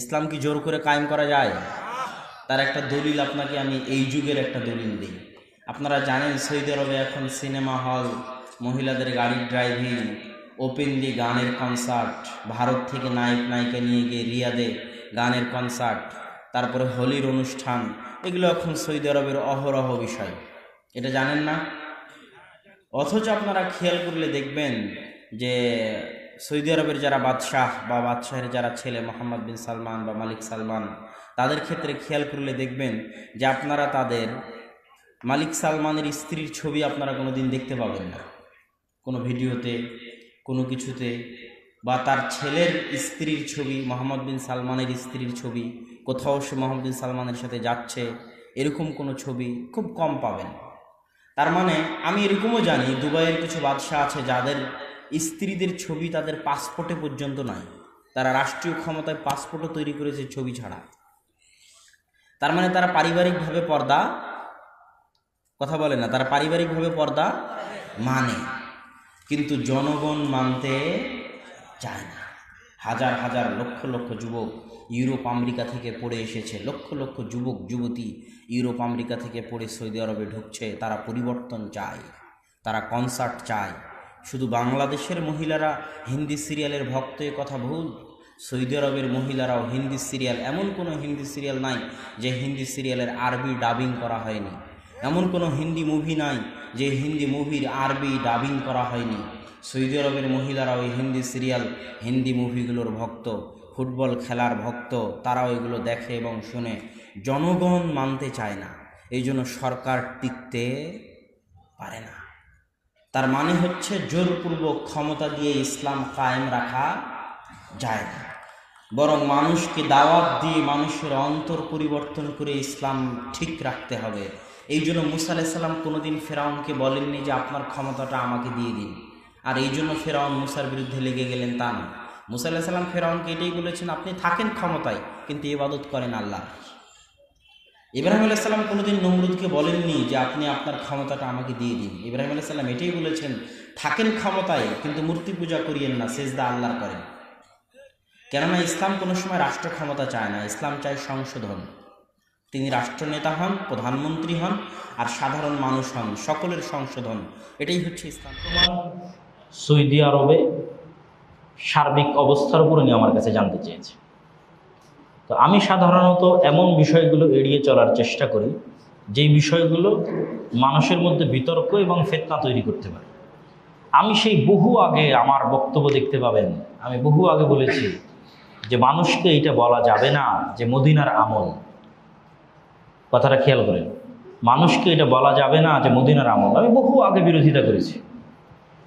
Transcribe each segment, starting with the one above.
ইসলাম কি জোর করে কায়েম করা যায়? তার একটা দলিল আপনাকে আমি এই যুগের একটা দলিল দিই। আপনারা জানেন সৌদি আরবে এখন সিনেমা হল, মহিলাদের গাড়ির ড্রাইভিং ওপেনলি গানের কনসার্ট, ভারত থেকে নায়ক নায়িকা নিয়ে গিয়ে রিয়াদে গানের কনসার্ট, তারপরে হোলির অনুষ্ঠান, এগুলো এখন সৌদি আরবের অহরহ বিষয়। এটা জানেন না? অথচ আপনারা খেয়াল করলে দেখবেন যে সৌদি আরবের যারা বাদশাহ বা বাদশাহের যারা ছেলে, মোহাম্মদ বিন সালমান বা মালিক সালমান, তাদের ক্ষেত্রে খেয়াল করলে দেখবেন যে আপনারা তাদের মালিক সালমানের স্ত্রীর ছবি আপনারা কোনো দিন দেখতে পাবেন না। কোনো ভিডিওতে, কোনো কিছুতে বা তার ছেলের স্ত্রীর ছবি, মোহাম্মদ বিন সালমানের স্ত্রীর ছবি, কোথাও সে মোহাম্মদ বিন সালমানের সাথে যাচ্ছে, এরকম কোনো ছবি খুব কম পাবেন। তার মানে আমি এরকমও জানি, দুবাইয়ের কিছু বাদশাহ আছে যাদের স্ত্রীদের ছবি তাদের পাসপোর্টে পর্যন্ত নাই তারা রাষ্ট্রীয় ক্ষমতায় পাসপোর্টও তৈরি করেছে ছবি ছাড়া। তার মানে তারা পারিবারিকভাবে পর্দা কথা বলে না, তারা পারিবারিকভাবে পর্দা মানে। কিন্তু জনগণ মানতে চায় না। হাজার হাজার লক্ষ লক্ষ যুবক ইউরোপ, আমেরিকা থেকে পড়ে এসেছে। লক্ষ লক্ষ যুবক, যুবতী ইউরোপ, আমেরিকা থেকে পড়ে সৌদি আরবে ঢুকছে। তারা পরিবর্তন চায়, তারা কনসার্ট চায়। শুধু বাংলাদেশের মহিলারা হিন্দি সিরিয়ালের ভক্ত কথা ভুল? সৌদি আরবের মহিলারাও হিন্দি সিরিয়াল, এমন কোনো হিন্দি সিরিয়াল নাই যে হিন্দি সিরিয়ালের আরবি ডাবিং করা হয়নি। এমন কোনো হিন্দি মুভি নাই যে হিন্দি মুভির আরবি ডাবিং করা হয়নি। সৌদি আরবের মহিলারা ওই হিন্দি সিরিয়াল, হিন্দি মুভিগুলোর ভক্ত, ফুটবল খেলার ভক্ত, তারাও এগুলো দেখে এবং শুনে জনগণ মানতে চায় না। এই জন্য সরকার টিকতে পারে না। তার মানে হচ্ছে জোরপূর্বক ক্ষমতা দিয়ে ইসলাম কায়েম রাখা যায় না। বরং মানুষকে দাওয়াত দিয়ে মানুষের অন্তর পরিবর্তন করে ইসলাম ঠিক রাখতে হবে। এই জন্য মুসা আলাইসাল্লাম কোনোদিন ফেরাউনকে বলেননি যে আপনার ক্ষমতাটা আমাকে দিয়ে দিন। আর এই জন্য ফেরাউন মুসার বিরুদ্ধে লেগে গেলেন তা না। মুসা আলাহিসাল্লাম ফেরাউনকে এটাই বলেছেন, আপনি থাকেন ক্ষমতায়, কিন্তু ইবাদত করেন আল্লাহ। ইব্রাহিম আলাইসাল্লাম কোনোদিন নমরুদকে বলেননি যে আপনি আপনার ক্ষমতাটা আমাকে দিয়ে দিন। ইব্রাহিম আলাইসাল্লাম এটাই বলেছেন, থাকেন ক্ষমতায়, কিন্তু মূর্তি পূজা করিয়েন না, সেজদা আল্লাহর করেন। কেননা ইসলাম কোনো সময় রাষ্ট্র ক্ষমতা চায় না, ইসলাম চায় সংশোধন। তিনি রাষ্ট্রনেতা হন, প্রধানমন্ত্রী হন, আর সাধারণ মানুষ হন, সকলের সংশোধন। এটাই হচ্ছে ইসলাম। সৌদি আরবে সার্বিক অবস্থার উপর আমার কাছে জানতে চেয়েছে তো আমি সাধারণত এমন বিষয়গুলো এড়িয়ে চলার চেষ্টা করি, যেই বিষয়গুলো মানুষের মধ্যে বিতর্ক এবং ফেতনা তৈরি করতে পারে। আমি সেই বহু আগে আমার বক্তব্য দেখতে পাবেন, আমি বহু আগে বলেছি যে মানুষকে এটা বলা যাবে না যে মদিনার আমল। কথাটা খেয়াল করেন, মানুষকে এটা বলা যাবে না যে মদিনার আমল। আমি বহু আগে বিরোধিতা করেছি।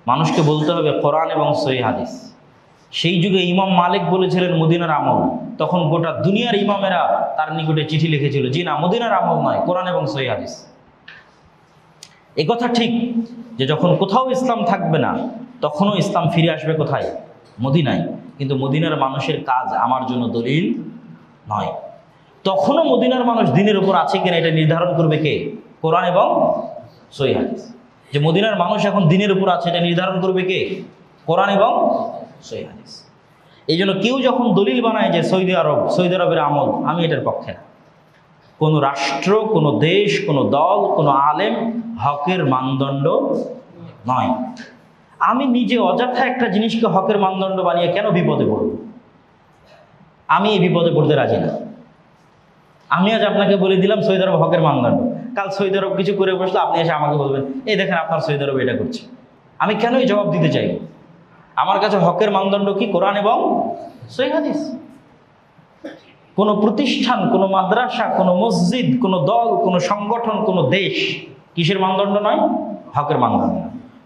মানুষকে বলতে হবে কোরআন এবং সহি হাদিস। সেই যুগে ইমাম মালিক বলেছিলেন মদিনার আমল। তখন গোটা দুনিয়ার ইমামেরা তার নিকটে চিঠি লিখেছিল, জি না, মদিনার আমল নয় কোরআন এবং সহি এ কথা ঠিক যে যখন কোথাও ইসলাম থাকবে না, তখনও ইসলাম ফিরে আসবে কোথায়? মদিনায়। কিন্তু মদিনার মানুষের কাজ আমার জন্য দলিল নয়। তখনও মদিনার মানুষ দিনের উপর আছে কিনা এটা নির্ধারণ করবে কে? কোরআন এবং সহি যে মদিনার মানুষ এখন দিনের উপর আছে, এটা নির্ধারণ করবে কে? কোরআন এবং সহি এই জন্য কেউ যখন দলিল বানায় যে সৌদি আরব, সৌদি আরবের আমল, আমি এটার পক্ষে না। কোনো রাষ্ট্র, কোনো দেশ, কোনো দল, কোনো আলেম হকের মানদণ্ড নয়। আমি নিজে অযথা একটা জিনিসকে হকের মানদণ্ড বানিয়ে কেন বিপদে পড়ব? আমি এই বিপদে পড়তে রাজি না। আমি আজ আপনাকে বলে দিলাম সৌদি আরব হকের মানদণ্ড। কাল সৌদি আরব কিছু করে বসলে, আপনি এসে আমাকে বলবেন, এই দেখেন, আপনার সৌদি আরব এটা করছে। আমি কেনই জবাব দিতে চাই? আমার কাছে হকের মানদণ্ড কি? কোরআন এবং সহি হাদিস। কোনো প্রতিষ্ঠান, কোনো মাদ্রাসা, কোনো মসজিদ, কোনো দল, কোনো সংগঠন, কোনো দেশ কিসের মানদণ্ড নয়? হকের মানদণ্ড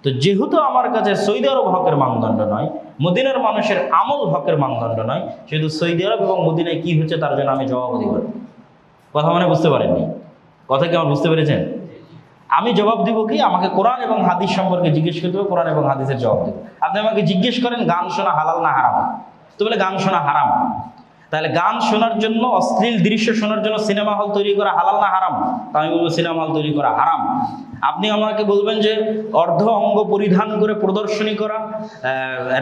তো যেহেতু আমার কাছে সৌদি আরব হকের মানদণ্ড নয়, মদিনার মানুষের আমল হকের মানদণ্ড নয়, সেহেতু সৌদি আরব এবং মদিনায় কি হচ্ছে তার জন্য আমি জবাবদি করব। কথা মানে বুঝতে পারেননি? কথা কি আমার বুঝতে পেরেছেন? আমি জবাব দিব কি? আমাকে কোরআন এবং হাদিস সম্পর্কে জিজ্ঞেস করতে হবে, কোরআন এবং হাদিসের জবাব দেবো। আপনি আমাকে জিজ্ঞেস করেন, গান শোনা হালাল না হারাম? তো বলে, গান শোনা হারাম। তাহলে গান শোনার জন্য, অশ্লীল দৃশ্য শোনার জন্য সিনেমা হল তৈরি করা হালাল না হারাম? আমি বলব, সিনেমা হল তৈরি করা হারাম। আপনি আমাকে বলবেন যে, অর্ধ অঙ্গ পরিধান করে প্রদর্শনী করা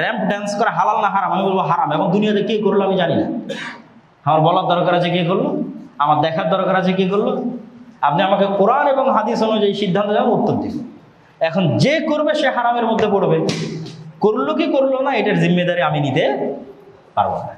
র্যাম্প ড্যান্স করা হালাল না হারাম? আমি বলব, হারাম। এবং দুনিয়াতে কে করল আমি জানি না। আমার বলার দরকার আছে কে করল? আমার দেখার দরকার আছে কে করল? আপনি আমাকে কোরআন এবং হাদিস অনুযায়ী সিদ্ধান্ত দেন উত্তর দিন এখন যে করবে, সে হারামের মধ্যে পড়বে। করল কি করল না, এটার জিম্মেদারি আমি নিতে পারব না।